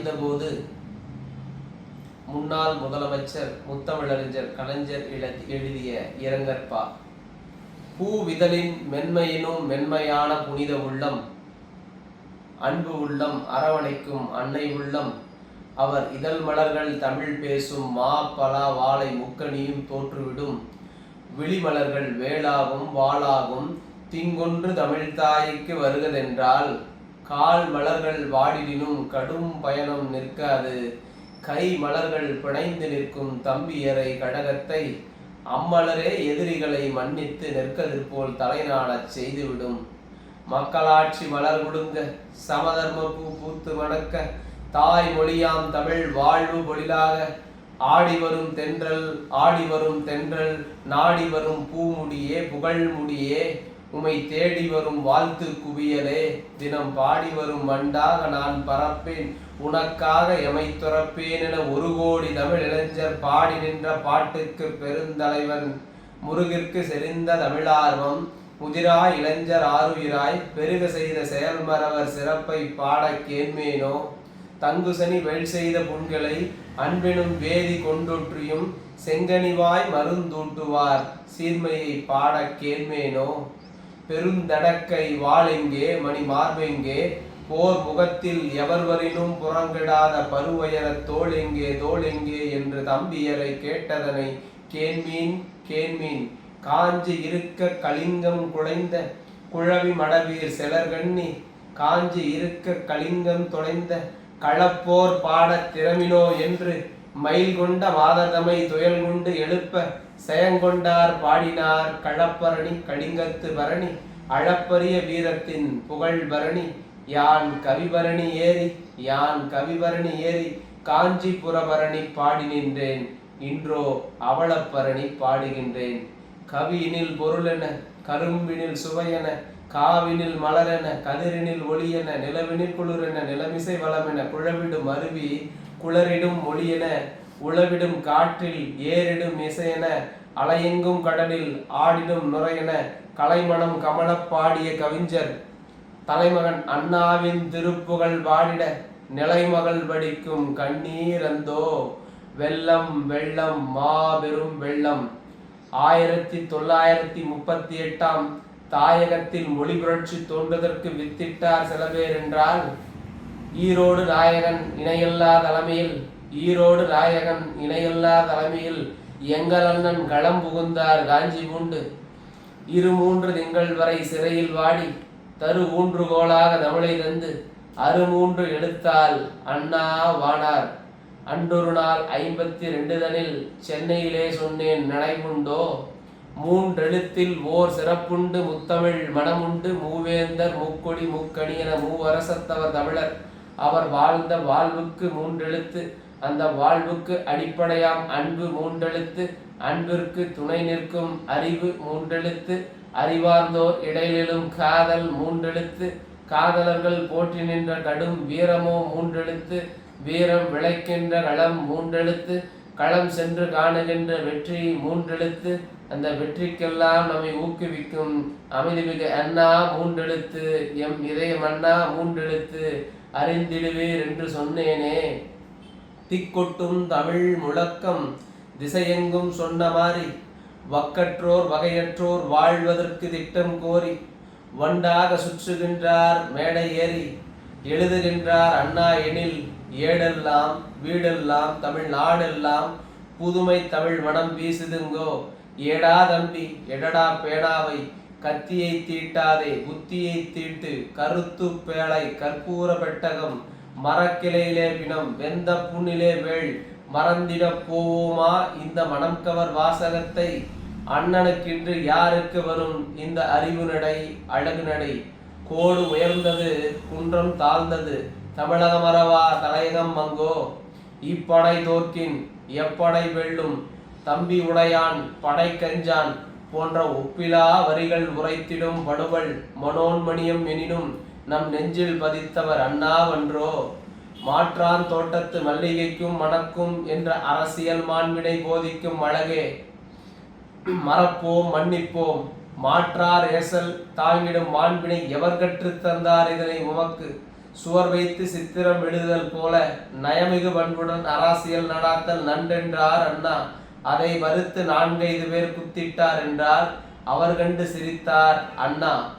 மறைந்தபோது முன்னாள் முதலமைச்சர் முத்தமிழறிஞர் கலைஞர் எழுதிய இரங்கற்பா. பூவிதழின் மென்மையினும் மென்மையான புனித உள்ளம் அன்பு உள்ளம் அரவணைக்கும் அன்னை உள்ளம் அவர் இதழ் மலர்கள் தமிழ் பேசும் மா பலா வாழை முக்கணியும் தோற்றுவிடும். விழிமலர்கள் வேளாகும் வாளாகும் திங்கொன்று தமிழ்தாய்க்கு வருகதென்றால் கால் மலர்கள் வாடிடினும் கடும் பயணம் நிற்காது. கை மலர்கள் பிணைந்து நிற்கும் தம்பியரை கடகத்தை அம்மலரே எதிரிகளை மன்னித்து நிற்கதிற்போல் தலைநாடச் செய்துவிடும். மக்களாட்சி மலர் கொடுங்க சமதர்ம பூ பூத்து மணக்க தாய் மொழியாம் தமிழ் வாழ்வு பொழிலாக. ஆடி வரும் தென்றல் ஆடி வரும் தென்றல் நாடி வரும் பூமுடியே புகழ் முடியே. உமை தேடி வரும் வாழ்த்து குவியலே. தினம் பாடி வரும் மண்டாக நான் பறப்பேன். உனக்காக எமை துறப்பேன் என ஒரு கோடி தமிழ் இளைஞர் பாடி நின்ற பாட்டுக்கு பெருந்தலைவன். முருகிற்கு செறிந்த தமிழார்வம் முதிராய் இளைஞர் ஆறுயிராய் பெருக செய்த செயல்மரவர் சிறப்பை பாட கேண்மேனோ? தங்குசனி வெள் செய்த புண்களை அன்பினும் வேதி கொண்டொற்றியும் செங்கனிவாய் மருந்தூட்டுவார். சீர்மையை பாட கேண்மேனோ? பெருந்தடக்கை வாளெங்கே மணி மார்பெங்கே போர் முகத்தில் எவர்வரினும் புறங்கிடாத பருவயர தோளெங்கே எங்கே எங்கே என்று தம்பியரை கேட்டதனை கேண்மீன் கேண்மீன் காஞ்சி இருக்க கலிங்கம் குழைந்த குழவி மடவீர் செலர்கண்ணி காஞ்சி இருக்க கலிங்கம் தொலைந்த களப்போர் பாடத் திறமினோ என்று மயில் கொண்ட மாததமை துயல் கொண்டு எழுப்ப செயங்கொண்டார் பாடினார் களப்பரணி கலிங்கத்து பரணி அளப்பரிய வீரத்தின் புகழ் பரணி யான் கவிபரணி ஏறி யான் கவிபரணி ஏறி காஞ்சிபுரபரணி பாடி நின்றேன் இன்றோ அவளப்பரணி பாடுகின்றேன். கவியினில் பொருளென கரும்பினில் சுவையென காவினில் மலரென கதிரினில் ஒளியென நிலவினில் குளிரென நிலமிசை வளமென குழவிடும் அருவி குளரிடும் மொழியென உழவிடும் காற்றில் ஏறிடும் இசையென அலையெங்கும் கடலில் ஆடிடும் நுரையென கலைமணம் கமலப் பாடிய கவிஞர் தலைமகன் அண்ணாவின் திருப்புகழ் வாடிட நிலைமகள் வடிக்கும் கண்ணீரந்தோ வெள்ளம் வெள்ளம் மாபெரும் வெள்ளம். ஆயிரத்தி தொள்ளாயிரத்தி முப்பத்தி எட்டாம் தாயகத்தில் மொழி புரட்சி தோன்றுவதற்கு வித்திட்டார் சில பேர் என்றால் ஈரோடு நாயகன் இணையில்லா தலைமையில் ஈரோடு நாயகன் இணையில்லா தலைமையில் எங்கள் அண்ணன் களம் புகுந்தார் காஞ்சி பூண்டு. இரு மூன்று திங்கள் வரை சிறையில் வாடி தரு ஊன்றுகோலாக தமிழை தந்து அருமூன்று எடுத்தால் அண்ணா வானார் அன்றொரு நாள் ஐம்பத்தி ரெண்டு தனில் சென்னையிலே சொன்னேன் நடைமுண்டோ? மூன்றெழுத்தில் ஓர் சிறப்புண்டு முத்தமிழ் மனமுண்டு மூவேந்தர் மூக்கொடி மூக்கணி என மூவரசத்தவர் தமிழர். அவர் வாழ்ந்த வாழ்வுக்கு மூன்றெழுத்து அந்த வாழ்வுக்கு அடிப்படையாம் அன்பு மூன்றெழுத்து அன்பிற்கு துணை நிற்கும் அறிவு மூன்றெழுத்து அறிவார்ந்தோர் இடையிலும் காதல் மூன்றெழுத்து காதலர்கள் போற்றி நின்ற கடும் வீரமோ மூன்றெழுத்து வீரம் விளைக்கின்ற களம் மூன்றெழுத்து களம் சென்று காணுகின்ற வெற்றி மூன்றெழுத்து அந்த வெற்றிக்கெல்லாம் நம்மை ஊக்குவிக்கும் அமைதிமிகு அண்ணா மூன்றெழுத்து எம் இதயம் அண்ணா மூன்றெழுத்து அறிந்திடுவீர் என்று சொன்னேனே. திக்கொட்டும் தமிழ் முழக்கம் திசையெங்கும் சொன்ன மாதிரி வக்கற்றோர் வகையற்றோர் வாழ்வதற்கு திட்டம் கோரி வண்டாக சுற்றுகின்றார் மேடை ஏறி எழுதுகின்றார் அண்ணா எனில் ஏடெல்லாம் வீடெல்லாம் தமிழ் நாடெல்லாம் புதுமை தமிழ் மனம் வீசுதுங்கோ ஏடா தம்பி எடடா பேடாவை கத்தியை தீட்டாதே புத்தியை தீட்டு கருத்து பேழை கற்பூர பெட்டகம் மரக்கிளையிலே பிணம் வெந்த புண்ணிலே வேள் மறந்திடப் போவோமா? இந்த மனம் கவர் வாசகத்தை அண்ணனுக்கின்று யாருக்கு வரும்? இந்த அறிவு நடை அழகு நடை. கோடு உயர்ந்தது குன்றம் தாழ்ந்தது. தமிழக மரவா தலையகம் மங்கோ? இப்படை தோற்கின் எப்படை வெல்லும்? தம்பி உடையான் படை கஞ்சான். போன்ற ஒப்பிலா வரிகள் உரைத்திடும் படுவல் மனோன்மணியம் எனினும் நம் நெஞ்சில் பதித்தவர் அண்ணாவன்றோ? மாற்றான் தோட்டத்து மல்லிகைக்கும் மணக்கும் என்ற அரசியல் மாண்பினை போதிக்கும் அழகே. மறப்போம் மன்னிப்போம். மாற்றார் ஏசல் தாங்கிடும் மாண்பினை எவர் கற்றுத் தந்தார் இதனை உமக்கு? சுவர் வைத்து சித்திரம் எழுதுதல் போல நயமிகு பண்புடன் அரசியல் நடாத்தல் நன்றென்றார் அண்ணா. அதை மறுத்து நான்கைந்து பேர் குத்திட்டார் என்றால் அவர் கண்டு சிரித்தார் அண்ணா.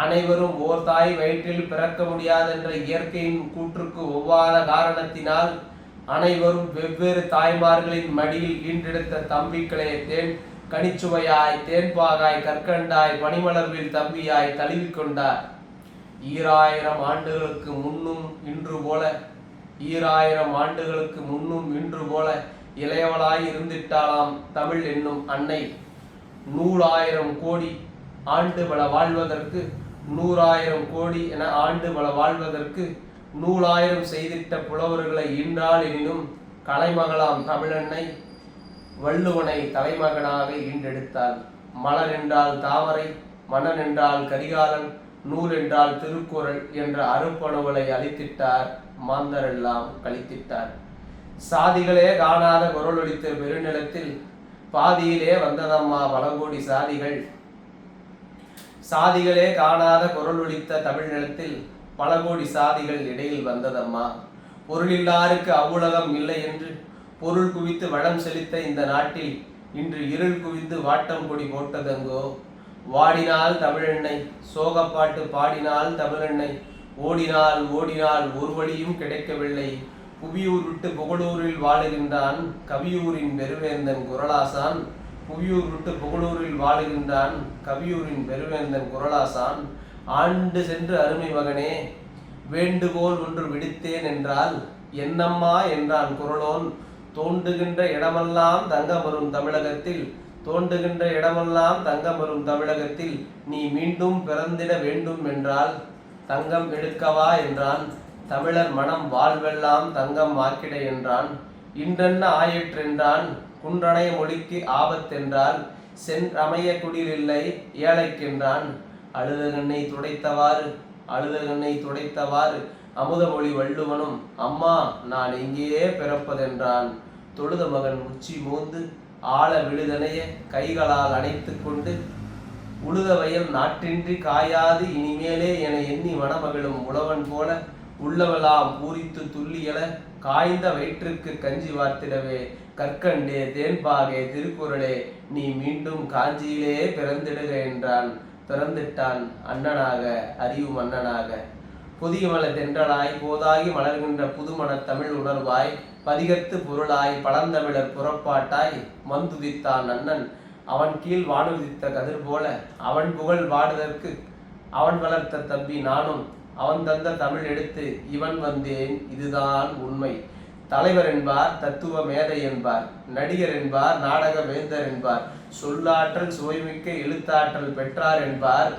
அனைவரும் ஓர் தாய் வயிற்றில் பிறக்க முடியாதென்ற இயற்கையின் கூற்றுக்கு ஒவ்வாத காரணத்தினால் அனைவரும் வெவ்வேறு தாய்மார்களின் மடியில் ஈன்றெடுத்த தம்பிக்களே தேன் கனிச்சுவையாய் தேன்பாகாய் கற்கண்டாய் பனிமலர்வில் தம்பியாய் தழுவிக்கொண்டார் ஈராயிரம் ஆண்டுகளுக்கு முன்னும் இன்று போல ஈராயிரம் ஆண்டுகளுக்கு முன்னும் இன்று போல இளையவளாய் இருந்திட்டாளாம் தமிழ் என்னும் அன்னை. நூறாயிரம் கோடி ஆண்டு பல வாழ்வதற்கு நூறாயிரம் கோடி என ஆண்டு பல வாழ்வதற்கு நூலாயிரம் செய்திட்ட புலவர்களை இன்றால் எனினும் கலைமகளாம் தமிழன்னை வள்ளுவனை தலைமகனாக ஈண்டெடுத்தாள் மலர் என்றால் தாமரை மணன் என்றால் கரிகாலன் நூல் என்றால் திருக்குறள் என்ற அருப்பணுவலை அளித்திட்டார். மாந்தரெல்லாம் கழித்திட்டார். சாதிகளே காணாத குரலொலித்த பெருநிலத்தில் பாதியிலே வந்ததம்மா பலகோடி சாதிகள். சாதிகளே காணாத குரலொலித்த தமிழ் நிலத்தில் பல கோடி சாதிகள் இடையில் வந்ததம்மா. பொருளில்லாருக்கு அவ்வுலகம் இல்லை என்று பொருள் குவித்து வளம் செலுத்த இந்த நாட்டில் இன்று இருள் குவிந்து வாட்டம் கொடி போட்டதெங்கோ? வாடினால் தமிழெண்ணை சோகப்பாட்டு பாடினால் தமிழெண்ணை ஓடினால் ஓடினால் ஒரு வழியும் கிடைக்கவில்லை. புவியூர் விட்டு புகழூரில் வாழுகின்றான் கவியூரின் பெருவேந்தன் குரலாசான். புவியூர் விட்டு புகழூரில் வாழுகின்றான் கவியூரின் பெருவேந்தன் குரலாசான். ஆண்டு சென்று அருமை மகனே வேண்டுகோள் ஒன்று விடுத்தேன் என்றால் என்னம்மா என்றான் குரலோன். தோண்டுகின்ற இடமெல்லாம் தங்கம் வரும் தமிழகத்தில் தோண்டுகின்ற இடமெல்லாம் தங்கம் வரும் தமிழகத்தில் நீ மீண்டும் பிறந்திட வேண்டும் என்றால் தங்கம் எடுக்கவா என்றான். தமிழர் மனம் வாழ்வெல்லாம் தங்கம் ஆக்கிட என்றான். இன்றென்ன ஆயிற்றென்றான்? குன்றணைய மொழிக்கு ஆபத்தென்றால் சென்றமைய குடிலில்லை ஏழைக்கென்றான். அழுத கண்ணை துடைத்தவாறு அழுத கண்ணை துடைத்தவாறு அமுதமொழி வள்ளுவனும் அம்மா நான் எங்கேயே பிறப்பதென்றான். தொழுத மகன் உச்சி மூந்து ஆழ விழுதனைய கைகளால் அணைத்து கொண்டு உழுத வயல் நாற்றின்றி காயாது இனிமேலே என எண்ணி மணமகளும் உழவன் போல உள்ளவெல்லாம் பூரித்து துள்ளியல காய்ந்த வயிற்றுக்கு கஞ்சி வார்த்திடவே. கற்கண்டே தேன்பாகே திருக்குறளே நீ மீண்டும் காஞ்சியிலே பிறந்திடுக என்றான். பிறந்திட்டான் அண்ணனாக அறிவு மன்னனாக புதிய மல தென்றலாய் போதாகி மலர்கின்ற புதுமண தமிழ் உணர்வாய் பதிகத்து பொருளாய் பழந்தமிழர் புறப்பாட்டாய் மந்துதித்தான் அண்ணன். அவன் கீழ் வானுதித்த கதிர் போல அவன் புகழ் வாடுதற்கு அவன் வளர்த்த தம்பி நானும். அவன் தந்த தமிழ் எடுத்து இவன் வந்தேன் இதுதான் உண்மை. தலைவர் என்பார் தத்துவ மேதை என்பார் நடிகர் என்பார் நாடக வேந்தர் என்பார் சொல்லாற்றல் சுவைமிக்க எழுத்தாற்றல் பெற்றார் என்பார்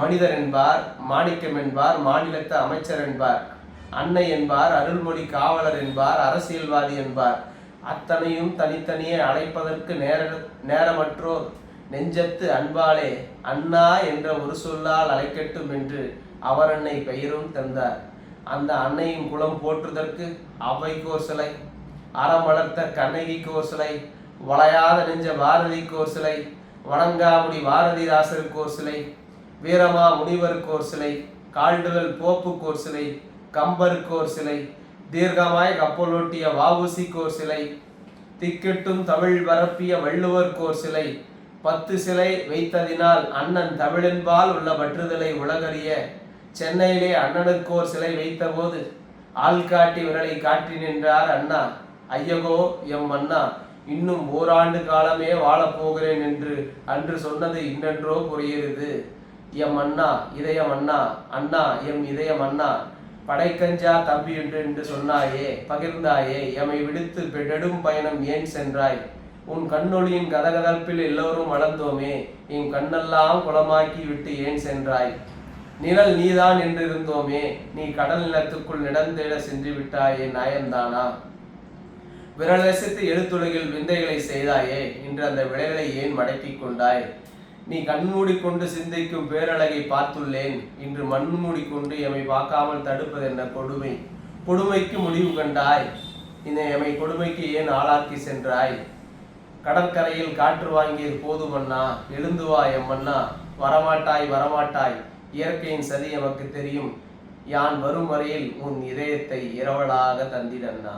மனிதர் என்பார் மாணிக்கம் என்பார் மாநிலத்த அமைச்சர் என்பார் அன்னை என்பார் அருள்மொழி காவலர் என்பார் அரசியல்வாதி என்பார். அத்தனையும் தனித்தனியே அழைப்பதற்கு நேர நேரமற்றோர் நெஞ்சத்து அன்பாலே அண்ணா என்ற ஒரு சொல்லால் அழைக்கட்டும் என்று அவர் அன்னை பெயரும் தந்தார். அந்த அன்னையின் குலம் போற்றுதற்கு அவைக்கு ஒரு சிலை அறம் வளர்த்த கண்ணகிக்கு ஒரு சிலை வளையாத நெஞ்ச பாரதிக்கு ஒரு சிலை வணங்காமுடி பாரதிதாசருக்கு ஒரு சிலை வீரமா முனிவருக்கு ஒரு சிலை கால்டுவல் போப்புக்கு ஒரு சிலை கம்பருக்கு ஒரு சிலை தீர்க்கமாய் கப்பலோட்டிய வாவுசிக்கு ஒரு சிலை திக்கெட்டும் தமிழ் பரப்பிய வள்ளுவருக்கு ஒரு சிலை பத்து சிலை வைத்ததினால் அண்ணன் தமிழென்பால் உள்ள பற்றுதலை உலகறிய சென்னையிலே அண்ணனுக்கு ஒரு சிலை வைத்தபோது ஆள்காட்டி விரலை காட்டி நின்றார் அண்ணா. ஐயகோ எம் அண்ணா இன்னும் ஓராண்டு காலமே வாழப்போகிறேன் என்று அன்று சொன்னது இன்னென்றோ புரிகிறது. எம் அண்ணா இதயம் அண்ணா அண்ணா எம் இதயம் அண்ணா படைக்கஞ்சா தம்பி என்று என்று சொன்னாயே பகிர்ந்தாயே எமை விடுத்து நெடும் பயணம் ஏன் சென்றாய்? உன் கண்ணொளியின் கதகதப்பில் எல்லோரும் வளர்ந்தோமே என் கண்ணெல்லாம் குளமாக்கி விட்டு ஏன் சென்றாய்? நிழல் நீதான் என்றிருந்தோமே நீ கடல் நிலத்துக்குள் நடந்தேட சென்று விட்டாயே நாயன்தானா விரலசித்து எழுத்துலகில் விந்தைகளை செய்தாயே இன்று அந்த விடைகளை ஏன் மடக்கிக் கொண்டாய்? நீ கண் மூடிக்கொண்டு சிந்திக்கும் பேரழகை பார்த்துள்ளேன் இன்று மண் மூடிக்கொண்டு எமை பார்க்காமல் தடுப்பது என்ன கொடுமை? கொடுமைக்கு முடிவு கண்டாய் இந்த எமை கொடுமைக்கு ஏன் ஆளாக்கி சென்றாய்? கடற்கரையில் காற்று வாங்கியது போதுமண்ணா எழுந்து வா எம் வரமாட்டாய் வரமாட்டாய். இயற்கையின் சதி எமக்கு தெரியும். யான் வரும் வரையில் உன் இதயத்தை இரவலாக தந்திடன்னா